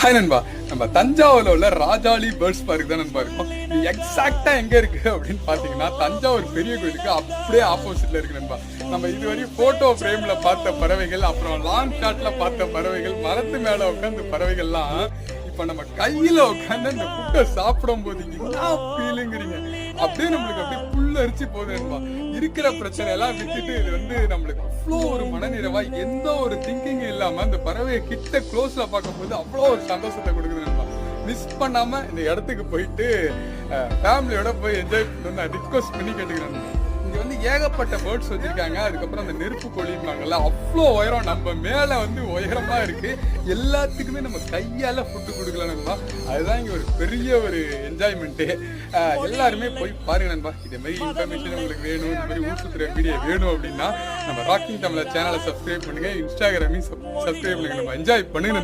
Hi நண்பா. நம்ம தஞ்சாவூர்ல உள்ள ராஜாளி பேர்ட்ஸ் பார்க் தான் நண்பா இருக்கும். இது எக்ஸாக்டா எங்க இருக்கு அப்படின்னு பாத்தீங்கன்னா தஞ்சாவூர் பெரிய கோயிலுக்கு அப்படியே ஆப்போசிட்ல இருக்கு நண்பா. நம்ம இதுவரையும் போட்டோ பிரேம்ல பார்த்த பறவைகள் அப்புறம் லாங் ஷாட்ல பார்த்த பறவைகள் மரத்து மேல உட்காந்து பறவைகள்லாம் இப்ப நம்ம கையில உட்காந்து அந்த ஃபுட்டை சாப்பிடும் போது என்ன ஃபீலிங்கிறீங்க அப்படியே நம்மளுக்கு அப்படியே புல்லரிச்சு போகுது போதேன்பா இருக்கிற பிரச்சனை எல்லாம் விட்டுட்டு இது வந்து நம்மளுக்கு அவ்வளோ ஒரு மனநிறைவா எந்த ஒரு திங்கிங் இல்லாம அந்த பறவையை கிட்ட க்ளோஸ்ல பார்க்கும்போது அவ்வளோ ஒரு சந்தோஷத்தை கொடுக்குதுன்பா மிஸ் பண்ணாம இந்த இடத்துக்கு போயிட்டு ஃபேமிலியோட போய் என்ஜாய் பண்ணி நான் ரிக்வஸ்ட் பண்ணி கேட்டுக்கிறேன் இங்க வந்து ஏகப்பட்ட பேர்ட்ஸ் வச்சிருக்காங்க. அதுக்கப்புறம் அந்த நெருப்பு கொழிப்பாங்கல்ல அவ்வளோ உயரம். நம்ம மேலே வந்து உயரமா இருக்கு. எல்லாத்துக்குமே நம்ம கையால ஃபுட்டு கொடுக்கலாம் நண்பா. அதுதான் இங்க ஒரு பெரிய ஒரு என்ஜாய்மெண்ட்டு எல்லாருமே போய் பாருங்க நண்பா. இதே மாதிரி இன்ஃபர்மேஷன் உங்களுக்கு வேணும் இந்த மாதிரி ஊர் சுற்றுற வீடியோ வேணும் அப்படின்னா நம்ம ராக்கிங் தமிழர் சேனலை சப்ஸ்கிரைப் பண்ணுங்க. இன்ஸ்டாகிராமையும் சப்ஸ்கிரைப் பண்ணுங்க. நம்ம என்ஜாய் பண்ணுங்க